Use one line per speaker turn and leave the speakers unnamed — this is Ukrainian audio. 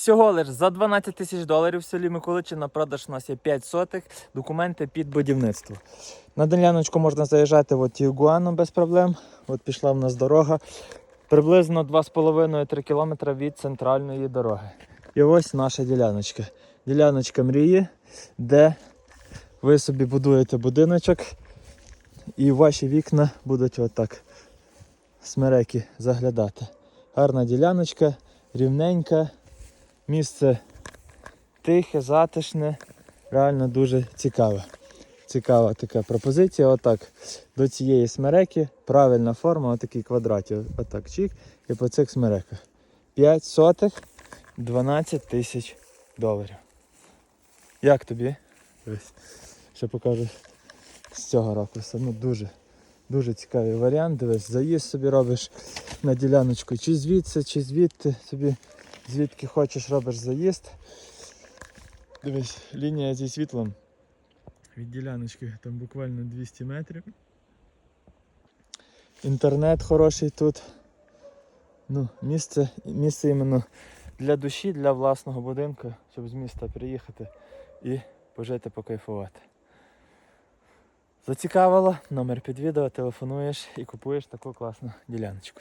Всього лиш за 12 тисяч доларів в селі Миколичі на продаж у нас є 5 сотих, документи під будівництво. На діляночку можна заїжджати от Ігуану без проблем. От пішла в нас дорога. Приблизно 2,5-3 км від центральної дороги. І ось наша діляночка. Діляночка мрії, де ви собі будуєте будиночок і ваші вікна будуть отак смереки заглядати. Гарна діляночка, рівненька, місце тихе, затишне, реально дуже цікаве. Цікава така пропозиція. Отак до цієї смереки правильна форма, отакий квадратів. Отак чик. І по цих смереках. 5 сотих 12 тисяч доларів. Як тобі? Ось. Ще покажу з цього ракурсу. Ну дуже, дуже цікавий варіант. Дивись, заїзд собі робиш на діляночку, чи звідси, чи звідти собі, звідки хочеш, робиш заїзд. Дивись, лінія зі світлом від діляночки там буквально 200 метрів. Інтернет хороший тут. Ну, місце, місце іменно для душі, для власного будинку, щоб з міста приїхати і пожити, покайфувати. Зацікавило, номер під відео, телефонуєш і купуєш таку класну діляночку.